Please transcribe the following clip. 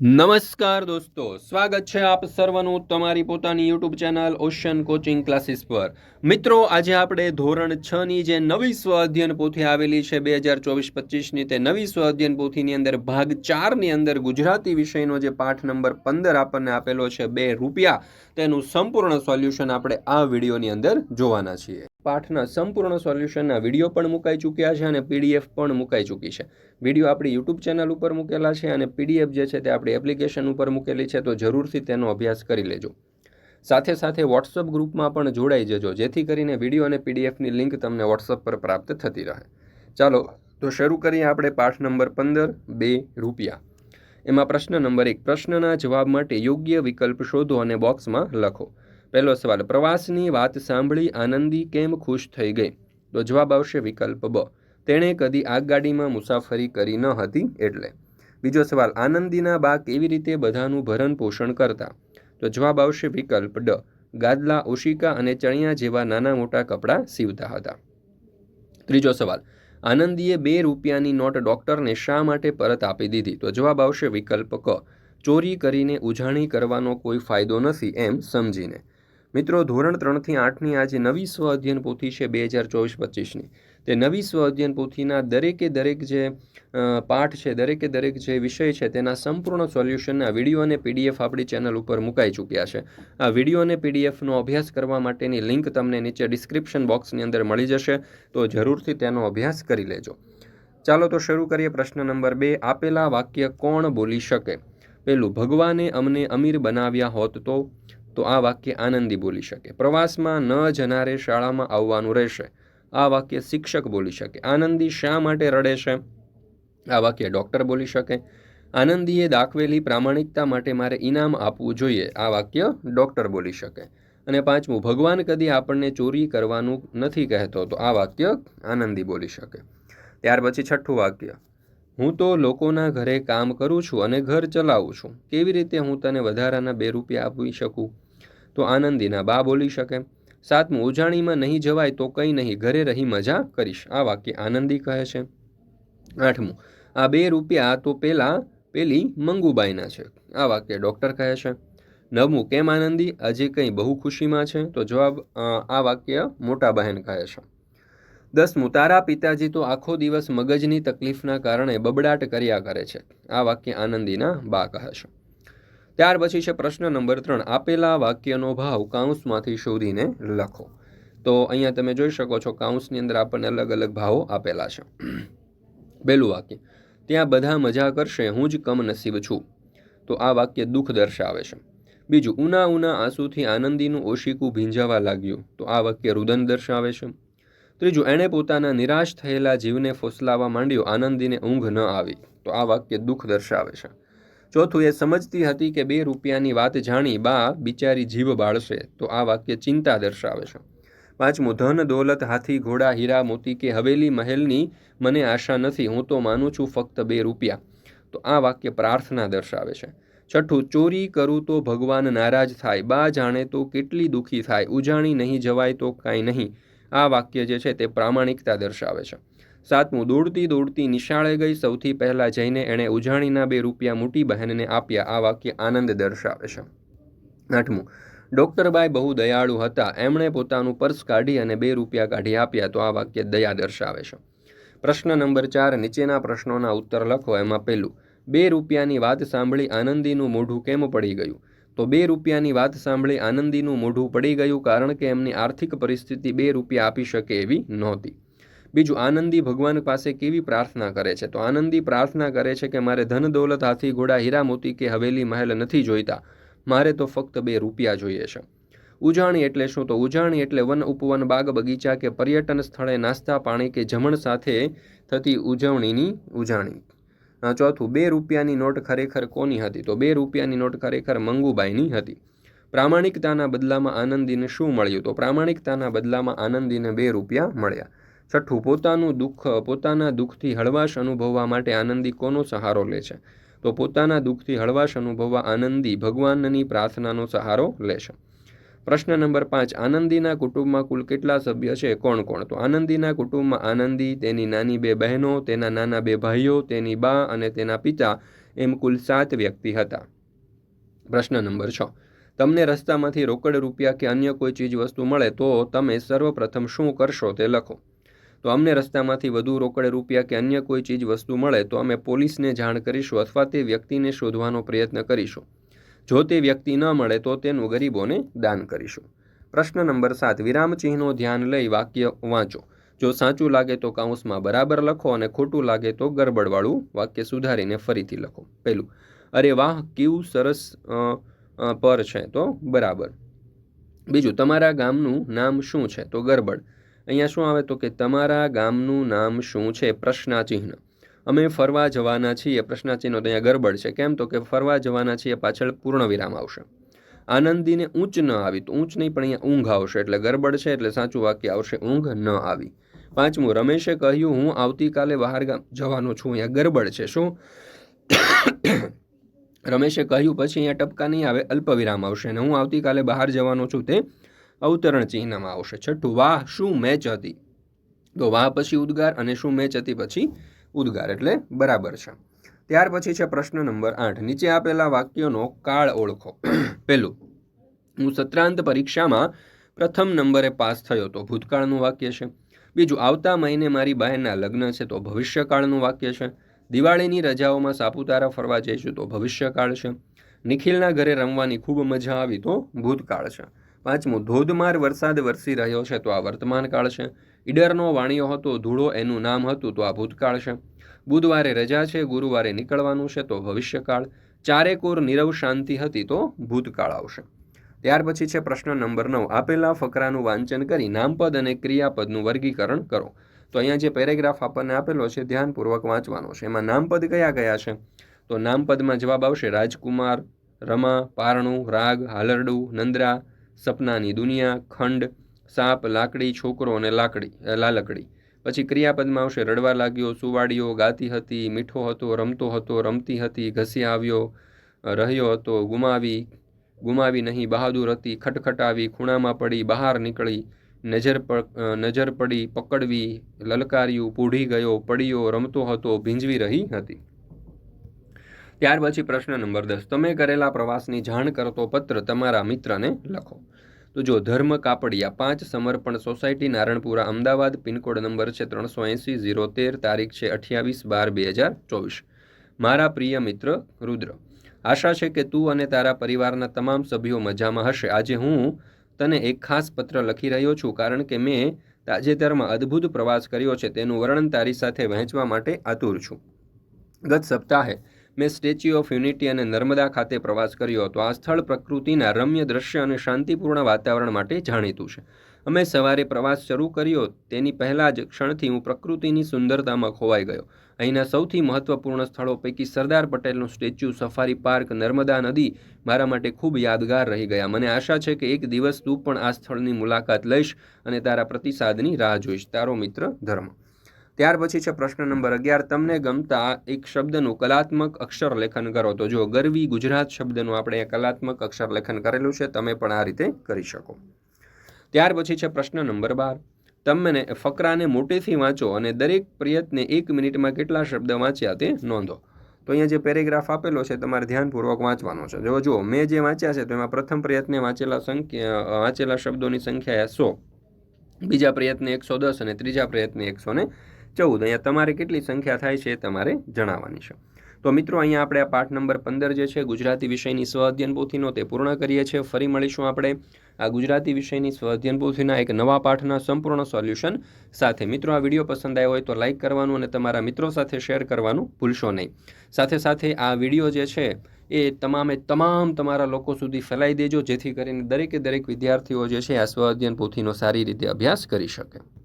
નમસ્કાર દોસ્તો, સ્વાગત છે આપ સર્વનું તમારી પોતાની YouTube channel Ocean coaching classes પર. મિત્રો, આજે આપણે ધોરણ છ ની જે નવી સ્વ અધ્યયન પોથી આવેલી છે બે હજાર ચોવીસ પચીસની, તે નવી સ્વ અધ્યયન પોથીની અંદર ભાગ ચારની અંદર ગુજરાતી વિષયનો જે પાઠ નંબર પંદર આપણને આપેલો છે બે રૂપિયા, તેનું સંપૂર્ણ સોલ્યુશન આપણે આ વિડીયોની અંદર જોવાના છીએ. પાઠના સંપૂર્ણ સોલ્યુશનના વીડિયો પણ મુકાઈ ચૂક્યા છે અને પીડીએફ પણ મુકાઈ ચૂકી છે. વીડિયો આપણી યુટ્યુબ ચેનલ ઉપર મૂકેલા છે અને પીડીએફ જે છે તે આપણી એપ્લિકેશન ઉપર મૂકેલી છે, તો જરૂરથી તેનો અભ્યાસ કરી લેજો. સાથે સાથે વોટ્સઅપ ગ્રુપમાં પણ જોડાઈ જજો, જેથી કરીને વીડિયો અને પીડીએફની લિંક તમને વોટ્સઅપ પર પ્રાપ્ત થતી રહે. ચાલો, તો શરૂ કરીએ આપણે પાઠ નંબર પંદર, બે રૂપિયા. એમાં પ્રશ્ન નંબર એક, પ્રશ્નના જવાબ માટે યોગ્ય વિકલ્પ શોધો અને બોક્સમાં લખો. પહેલો સવાલ, પ્રવાસની વાત સાંભળી આનંદી કેમ ખુશ થઈ ગઈ? તો જવાબ આવશે વિકલ્પ બ. તેણે કદી આગગાડીમાં મુસાફરી કરી ન હતી એટલે. બીજો સવાલ, આનંદીના બા કેવી રીતે બધાનું ભરણ પોષણ કરતા? તો જવાબ આવશે વિકલ્પ ડ. ગાદલા ઓશિકા અને ચણિયા જેવા નાના મોટા કપડાં સીવતા હતા. ત્રીજો સવાલ, આનંદીએ બે રૂપિયાની નોટ ડૉક્ટરને શા માટે પરત આપી દીધી? તો જવાબ આવશે વિકલ્પ ક. ચોરી કરીને ઉજાણી કરવાનો કોઈ ફાયદો નથી એમ સમજીને. મિત્રો, ધોરણ ત્રણથી આઠની આજે નવી સ્વ અધ્યયન પોથી છે બે હજાર ચોવીસ પચીસની. તે નવી સ્વ અધ્યયન પોથીના દરેકે દરેક જે પાઠ છે, દરેકે દરેક જે વિષય છે, તેના સંપૂર્ણ સોલ્યુશનના વીડિયો અને પીડીએફ આપણી ચેનલ ઉપર મુકાઈ ચૂક્યા છે. આ વીડિયો અને પીડીએફનો અભ્યાસ કરવા માટેની લિંક તમને નીચે ડિસ્ક્રિપ્શન બોક્સની અંદર મળી જશે, તો જરૂરથી તેનો અભ્યાસ કરી લેજો. ચાલો તો શરૂ કરીએ પ્રશ્ન નંબર બે, આપેલા વાક્ય કોણ બોલી શકે? પહેલું ભગવાને અમને અમીર બનાવ્યા હોત તો? તો આ વાક્ય આનંદી બોલી શકે. પ્રવાસમાં ન જનારે શાળામાં આવવાનું રહેશે. આ વાક્ય શિક્ષક બોલી શકે. આનંદી શા માટે રડે છે? આ વાક્ય ડૉક્ટર બોલી શકે. આનંદીએ દાખવેલી પ્રામાણિકતા માટે મારે ઇનામ આપવું જોઈએ. આ વાક્ય ડૉક્ટર બોલી શકે. અને પાંચમું, ભગવાન કદી આપણને ચોરી કરવાનું નથી કહેતો. તો આ વાક્ય આનંદી બોલી શકે. ત્યાર પછી છઠ્ઠું વાક્ય. હું તો લોકોના ઘરે કામ કરું છું અને ઘર ચલાવું છું. કેવી રીતે હું તને વધારાના બે રૂપિયા આપી શકું? તો આનંદીના બા બોલી શકે, સાતમું ઉજાણીમાં નહીં જવાય તો કંઈ નહીં, ઘરે રહી મજા કરીશ. આ વાક્ય આનંદી કહે છે. આઠમું, આ બે રૂપિયા તો પેલા, પેલી મંગુબાઈના છે. આ વાક્ય ડૉક્ટર કહે છે. નવમું, કેમ આનંદી? આજે કંઈ બહુ ખુશીમાં છે? તો જવાબ આ વાક્ય મોટા બહેન કહે છે. દસમું, તારા પિતાજી તો આખો દિવસ મગજની તકલીફના કારણે બબડાટ કર્યા કરે છે. આ વાક્ય આનંદીના બા કહે છે. ત્યાર પછી છે પ્રશ્ન નંબર ત્રણ. આપેલા વાક્યનો ભાવ કાઉન્સમાંથી શોધીને લખો. તો અહીંયા તમે જોઈ શકો છો કાઉન્સની અંદર આપણને અલગ અલગ ભાવો આપેલા છે. પહેલું વાક્ય. ત્યાં બધા મજા કરશે, હું જ કમનસીબ છું. તો આ વાક્ય દુઃખ દર્શાવે છે. બીજું, ઉના ઉના આંસુથી આનંદીનું ઓશિકું ભીંજાવા લાગ્યું. તો આ વાક્ય રુદન દર્શાવે છે. ત્રીજું, એણે પોતાના નિરાશ થયેલા જીવને ફોસલાવા માંડ્યો, આનંદીને ઊંઘ ન આવી. તો આ વાક્ય દુઃખ દર્શાવે છે. ચોથું એ સમજતી હતી કે બે રૂપિયાની વાત જાણી બા બિચારી જીવ બાળશે, તો આ વાક્ય ચિંતા દર્શાવે છે. પાંચમું, ધન, દોલત, હાથી, ઘોડા, હીરા, મોતી કે હવેલી મહેલની મને આશા નથી, હું તો માનું છું ફક્ત બે રૂપિયા. તો આ વાક્ય પ્રાર્થના દર્શાવે છે. છઠ્ઠું, ચોરી કરું તો ભગવાન નારાજ થાય, બા જાણે તો કેટલી દુઃખી થાય, ઉજાણી નહીં જવાય તો કાંઈ નહીં. આ વાક્ય જે છે તે પ્રામાણિકતા દર્શાવે છે. સાતમું, દોડતી દોડતી નિશાળે ગઈ. સૌથી પહેલાં જઈને એણે ઉજાણીના બે રૂપિયા મોટી બહેનને આપ્યા. આ વાક્ય આનંદ દર્શાવે છે. આઠમું, ડૉક્ટરબાઈ બહુ દયાળુ હતા. એમણે પોતાનું પર્સ કાઢી અને બે રૂપિયા કાઢી આપ્યા તો આ વાક્ય દયા દર્શાવે છે. પ્રશ્ન નંબર ચાર, નીચેના પ્રશ્નોના ઉત્તર લખો એમાં પહેલું, બે રૂપિયાની વાત સાંભળી આનંદીનું મોઢું કેમ પડી ગયું? તો બે રૂપિયાની વાત સાંભળી આનંદીનું મોઢું પડી ગયું કારણ કે એમની આર્થિક પરિસ્થિતિ બે રૂપિયા આપી શકે એવી નહોતી. બીજું, આનંદી ભગવાન પાસે કેવી પ્રાર્થના કરે છે? તો આનંદી પ્રાર્થના કરે છે કે, મારે ધન દોલત, હાથી ઘોડા હીરા મોતી કે હવેલી મહેલ નથી જોઈતા. મારે તો ફક્ત બે રૂપિયા જોઈએ છે. ઉજાણી એટલે શું? તો ઉજાણી એટલે વન ઉપવન, બાગ બગીચા કે પર્યટન સ્થળે નાસ્તા, પાણી કે જમણ સાથે થતી ઉજવણીની ઉજાણી. ચોથું, બે રૂપિયાની નોટ ખરેખર કોની હતી? તો બે રૂપિયાની નોટ ખરેખર મંગુબાઈની હતી. પ્રામાણિકતાના બદલામાં આનંદીને શું મળ્યું? તો પ્રામાણિકતાના બદલામાં આનંદીને બે રૂપિયા મળ્યા. છઠ્ઠું, પોતાનું દુઃખ, પોતાના દુઃખથી હળવાશ અનુભવવા માટે આનંદી કોનો સહારો લે છે? તો પોતાના દુઃખથી હળવાશ અનુભવવા આનંદી ભગવાનની પ્રાર્થનાનો સહારો લે છે. પ્રશ્ન નંબર પાંચ, આનંદીના કુટુંબમાં કુલ કેટલા સભ્ય છે? કોણ કોણ? તો આનંદીના કુટુંબમાં આનંદી, તેની નાની બે બહેનો, તેના નાના બે ભાઈઓ, તેની બા અને તેના પિતા, એમ કુલ સાત વ્યક્તિ હતા. પ્રશ્ન નંબર છ, તમને રસ્તામાંથી રોકડ રૂપિયા કે અન્ય કોઈ ચીજ વસ્તુ મળે તો તમે સર્વપ્રથમ શું કરશો તે લખો. તો અમને રસ્તામાંથી વધુ રોકડે રૂપિયા કે અન્ય કોઈ ચીજ વસ્તુ મળે તો અમે પોલીસને જાણ કરીશું અથવા તે વ્યક્તિને શોધવાનો પ્રયત્ન કરીશું. જો તે વ્યક્તિ ન મળે તો તેનું ગરીબોને દાન કરીશું. પ્રશ્ન નંબર સાત વિરામચિહ્નો ધ્યાન લઈ વાક્ય વાંચો. જો સાચું લાગે તો કાઉન્સમાં બરાબર લખો અને ખોટું લાગે તો ગરબડવાળું વાક્ય સુધારીને ફરીથી લખો. પહેલું, અરે વાહ, કેવું સરસ પર છે. તો બરાબર. બીજું, તમારા ગામનું નામ શું છે? તો ગરબડ. અહીંયા શું આવે તો કે તમારા ગામનું નામ શું છે? પ્રશ્નાચિહ્ન. અમે ફરવા જવાના છીએ પ્રશ્નાચિહ્નો તો અહીંયા ગરબડ છે. કેમ તો કે ફરવા જવાના છીએ પાછળ પૂર્ણ વિરામ આવશે. આનંદીને ઊંચ ન આવી, તો ઊંચ નહીં પણ અહીંયા ઊંઘ આવશે, એટલે ગરબડ છે, એટલે સાચું વાક્ય આવશે, ઊંઘ ન આવી. પાંચમું, રમેશે કહ્યું, હું આવતીકાલે બહાર ગામ જવાનો છું. અહીંયા ગરબડ છે. શું? રમેશે કહ્યું, પછી અહીંયા ટપકા નહીં આવે અલ્પ વિરામ આવશે. અને હું આવતીકાલે બહાર જવાનો છું. તે અવતરણ ચિહ્નમાં આવશે. છઠ્ઠું, વાહ, શું મેચ હતી? તો વાહ પછી ઉદ્ગાર અને શું મેચ હતી પછી ઉદ્ગાર, એટલે બરાબર છે. ત્યાર પછી છે પ્રશ્ન નંબર આઠ. નીચે આપેલા વાક્યોનો કાળ ઓળખો. પહેલું, હું સત્રાંત પરીક્ષામાં પ્રથમ નંબરે પાસ થયો તો ભૂતકાળનું વાક્ય છે. બીજું, આવતા મહિને મારી બહેનના લગ્ન છે તો ભવિષ્યકાળનું વાક્ય છે. દિવાળીની રજાઓમાં સાપુતારા ફરવા જઈશું તો ભવિષ્યકાળ છે. નિખિલના ઘરે રમવાની ખૂબ મજા આવી તો ભૂતકાળ છે. પાંચમું, ધોધમાર વરસાદ વરસી રહ્યો છે તો આ વર્તમાન કાળ છે. ઈડરનો વાણિયો હતો, ધૂળો એનું નામ હતું તો આ ભૂતકાળ છે. બુધવારે રજા છે, ગુરુવારે નીકળવાનું છે તો ભવિષ્યકાળ. ચારેકોર નીરવ શાંતિ હતી તો ભૂતકાળ આવશે. ત્યાર પછી છે પ્રશ્ન નંબર નવ, આપેલા ફકરાનું વાંચન કરી નામપદ અને ક્રિયાપદનું વર્ગીકરણ કરો. તો અહીંયા જે પેરેગ્રાફ આપણને આપેલો છે, ધ્યાનપૂર્વક વાંચવાનો છે. એમાં નામપદ કયા કયા છે? તો નામપદમાં જવાબ આવશે રાજકુમાર, રમા, પારણું, રાગ, હાલરડું, નંદરા સપનાની દુનિયા, ખંડ, સાપ, લાકડી, છોકરો અને લાકડી લાલકડી. પછી ક્રિયાપદમાં આવશે, રડવા લાગ્યો, સુવાડ્યો, ગાતી હતી, મીઠો હતો, રમતો હતો, રમતી હતી ઘસી આવ્યો રહ્યો હતો, ગુમાવી ગુમાવી નહીં, બહાદુર હતી, ખટખટાવી, ખૂણામાં પડી, બહાર નીકળી, નજર નજર પડી, પકડવી, લલકાર્યું, પૂઢી ગયો, પડ્યો, રમતો હતો, ભીંજવી રહી હતી. ત્યાર પછી પ્રશ્ન નંબર દસ. તમે કરેલા પ્રવાસની જાણ કરતો પત્ર તમારા મિત્રને લખો. તો જો ધર્મ કાપડિયા પાંચ, Samarpan society Naranpura, Ahmedabad, pin code number છે ત્રણસો એંસી, ઝીરો તેર, તારીખ છે અઠ્યાવીસ બાર બે હજાર ચોવીસ. મારા પ્રિય મિત્ર રુદ્ર, આશા છે કે તું અને તારા પરિવારના તમામ સભ્યો મજામાં હશે. આજે હું તને એક ખાસ પત્ર લખી રહ્યો છું કારણ કે મેં તાજેતરમાં અદ્ભુત પ્રવાસ કર્યો છે. તેનું વર્ણન તારી સાથે વહેંચવા માટે આતુર છું. ગત સપ્તાહે મેં સ્ટેચ્યુ ઓફ યુનિટી અને નર્મદા ખાતે પ્રવાસ કર્યો હતો. આ સ્થળ પ્રકૃતિના રમ્ય દ્રશ્ય અને શાંતિપૂર્ણ વાતાવરણ માટે જાણીતું છે. અમે સવારે પ્રવાસ શરૂ કર્યો. તેની પહેલાં જ ક્ષણથી હું પ્રકૃતિની સુંદરતામાં ખોવાઈ ગયો. અહીંના સૌથી મહત્વપૂર્ણ સ્થળો પૈકી સરદાર પટેલનું સ્ટેચ્યુ, સફારી પાર્ક, નર્મદા નદી મારા માટે ખૂબ યાદગાર રહી ગયા. મને આશા છે કે એક દિવસ તું પણ આ સ્થળની મુલાકાત લઈશ અને તારા પ્રતિસાદની રાહ જોઈશ. તારો મિત્ર ધર્મ. ત્યાર પછી છે પ્રશ્ન નંબર અગિયાર. તમને ગમતા એક શબ્દનું કલાત્મક અક્ષર લેખન કરો તો જો ગરવી ગુજરાત શબ્દનું આપણે કલાત્મક અક્ષર લેખન કરેલું છે, તમે પણ આ રીતે કરી શકો. ત્યાર પછી છે પ્રશ્ન નંબર બાર. તમને ફકરાને મોટેથી વાંચો અને દરેક પ્રયત્ને એક મિનિટમાં કેટલા શબ્દ વાંચ્યા તે નોંધો. તો અહીંયા જે પેરેગ્રાફ આપેલો છે, તમારે ધ્યાનપૂર્વક વાંચવાનો છે. જો જુઓ, મેં જે વાંચ્યા છે, તો એમાં પ્રથમ પ્રયત્ને વાંચેલા સંખ્યા વાંચેલા શબ્દોની સંખ્યા સો. બીજા પ્રયત્ને એકસો દસ અને ત્રીજા પ્રયત્ને એકસો ને ચૌદ, અહીંયા તમારે કેટલી સંખ્યા થાય છે એ તમારે જણાવવાની છે. તો મિત્રો, અહીંયા આપણે આ પાઠ નંબર પંદર જે છે, ગુજરાતી વિષયની સ્વ અધ્યયન પોથીનો તે પૂર્ણ કરીએ છીએ. ફરી મળીશું આપણે આ ગુજરાતી વિષયની સ્વ અધ્યયન પોથીના એક નવા પાઠના સંપૂર્ણ સોલ્યુશન સાથે. મિત્રો, આ વીડિયો પસંદ આવ્યો હોય તો લાઇક કરવાનું અને તમારા મિત્રો સાથે શેર કરવાનું ભૂલશો નહીં. સાથે સાથે આ વીડિયો જે છે, એ તમામે તમામ તમારા લોકો સુધી ફેલાઈ દેજો, જેથી કરીને દરેકે દરેક વિદ્યાર્થીઓ જે છે, આ સ્વ અધ્યયન પોથીનો સારી રીતે અભ્યાસ કરી શકે.